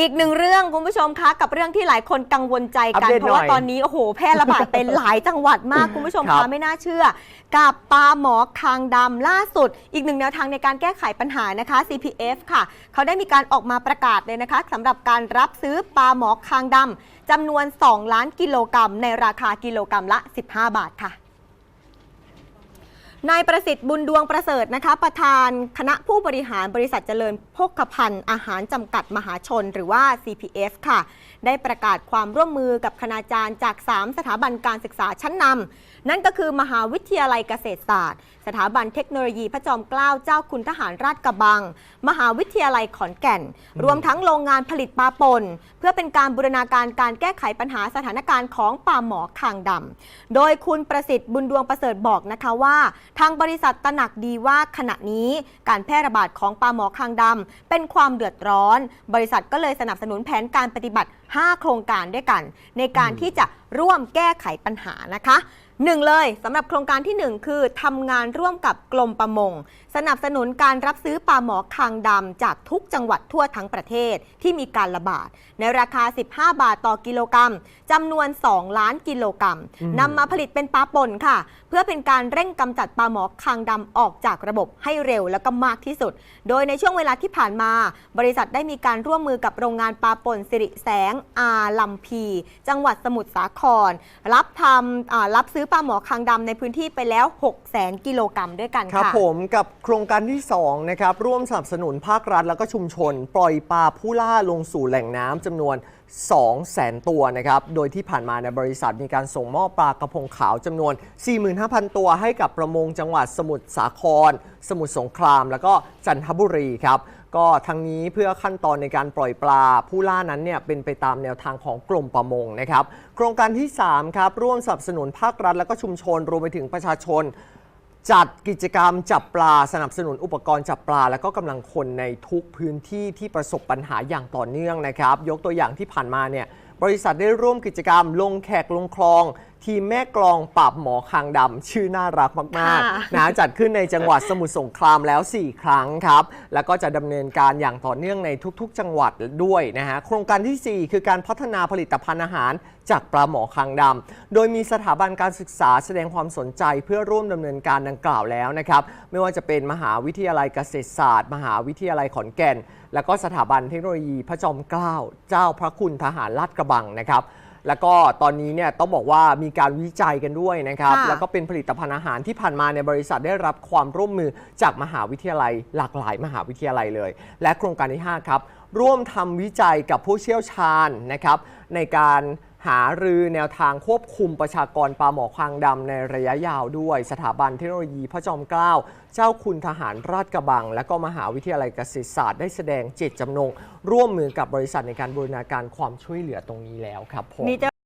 อีกหนึ่งเรื่องคุณผู้ชมคะกับเรื่องที่หลายคนกังวลใจกันอัปเดตเพราะว่าหน่อยตอนนี้โอ้โหแพร่ระบาดเป็นหลายจังหวัดมากคุณผู้ชมครัคะบ ไม่น่าเชื่อ กับปลาหมอคางดำล่าสุด อีกหนึ่งแนวทางในการแก้ไขปัญหานะคะ CPF ค่ะ เขาได้มีการออกมาประกาศเลยนะคะสำหรับการรับซื้อปลาหมอคางดำจำนวน 2 ล้านกิโลกรัมในราคากิโลกรัมละ 15 บาทค่ะ นายประสิทธิ์บุญดวงประเสริฐนะคะ ประธานคณะผู้บริหารบริษัทเจริญโภคภัณฑ์อาหารจำกัดมหาชน หรือว่า CPF ค่ะ ได้ประกาศความร่วมมือกับคณาจารย์จาก 3 สถาบันการศึกษาชั้นนำนั่นก็คือมหาวิทยาลัยเกษตรศาสตร์ สถาบันเทคโนโลยีพระจอมเกล้าเจ้าคุณทหารราชกระบัง มหาวิทยาลัยขอนแก่น รวมทั้งโรงงานผลิตปลาปนเพื่อเป็นการบูรณาการการแก้ไขปัญหาสถานการณ์ของปลาหมอคางดำโดยคุณประสิทธิ์บุญดวงประเสริฐบอกนะคะว่าทางบริษัทตระหนักดีว่าขณะนี้การแพร่ระบาดของปลาหมอคางดำเป็นความเดือดร้อน บริษัทก็เลยสนับสนุนแผนการปฏิบัติ 5 โครงการด้วยกัน ในการที่จะร่วมแก้ไขปัญหานะคะหนึ่งเลยสำหรับโครงการที่ 1 คือทำงานร่วมกับกรมประมง สนับสนุนการรับซื้อปลาหมอคางดำจากทุกจังหวัดทั่วทั้งประเทศที่มีการระบาด ในราคา 15 บาทต่อกิโลกรัมจำนวน 2 ล้านกิโลกรัมอืมนำมาผลิตเป็นปลาป่นค่ะ เพื่อเป็นการเร่งกำจัดปลาหมอคางดำออกจากระบบให้เร็วแล้วก็มากที่สุด โดยในช่วงเวลาที่ผ่านมา บริษัทได้มีการร่วมมือกับโรงงานปลาป่นสิริแสงอาลำพี จังหวัดสมุทรสาคร รับทำอ่ารับซื้อปลาหมอคางดำในพื้นที่ไปแล้ว 6 0แสนกิโลกรัมด้วยกันครับค่ะผมกับโครงการที่ 2 นะครับ ร่วมสนับสนุนภาครัฐแล้วก็ชุมชน ปล่อยปลาผู้ล่าลงสู่แหล่งน้ำจำนวน2แสนตัวนะครับ โดยที่ผ่านมาในยบริษัทมีการส่งมอบปลากระพงขาวจำนวน 45,000 ตัวให้กับประมงจังหวัดสมุทรสาคร สมุทรสงคราม แล้วก็จันทบุรีครับ ก็ทั้งนี้เพื่อขั้นตอนในการปล่อยปลา ผู้ล่านั้นเนี่ยเป็นไปตามแนวทางของกรมประมงนะครับโครงการที่3ครับร่วมสนับสนุนภาครัฐและก็ชุมชนรวมไปถึงประชาชน จัดกิจกรรมจับปลาสนับสนุนอุปกรณ์จับปลา และก็กำลังคนในทุกพื้นที่ที่ประสบปัญหาอย่างต่อเนื่องนะครับ ยกตัวอย่างที่ผ่านมาเนี่ยบริษัทได้ร่วมกิจกรรมลงแขกลงคลอง ทีมแม่กลองปราบหมอคางดำชื่อน่ารักมากค่ะๆนะจัดขึ้นในจังหวัดสมุทรสงครามแล้ว 4 ครั้งครับ แล้วก็จะดำเนินการอย่างต่อเนื่องในทุกๆ จังหวัดด้วยนะฮะโครงการทีสี่ 4 คือการพัฒนาผลิตภัณฑ์อาหารจากปลาหมอคางดำ โดยมีสถาบันการศึกษาแสดงความสนใจเพื่อร่วมดำเนินการดังกล่าวแล้วนะครับ ไม่ว่าจะเป็นมหาวิทยาลัยเกษตรศาสตร์ มหาวิทยาลัยขอนแก่น แล้วก็สถาบันเทคโนโลยีพระจอมเกล้าเจ้าพระคุณทหารลาดกระบังนะครับ แล้วก็ตอนนี้เนี่ยต้องบอกว่ามีการวิจัยกันด้วยนะครับ ค่ะ แล้วก็เป็นผลิตภัณฑ์อาหารที่ผ่านมาในยบริษัทได้รับความร่วมมือจากมหาวิทยาลัย หลากหลายมหาวิทยาลัยเลย และโครงการที่ 5 ครับ ร่วมทำวิจัยกับผู้เชี่ยวชาญนะครับในการ หารือแนวทางควบคุมประชากรปลาหมอคางดำในระยะยาวด้วย สถาบันเทคโนโลยีพระจอมเกล้าเจ้าคุณทหารราชกระบัง และก็มหาวิทยาลัยเกษตรศาสตร์ได้แสดงเจตจำนง ร่วมมือกับบริษัทในการบูรณาการความช่วยเหลือตรงนี้แล้วครับผม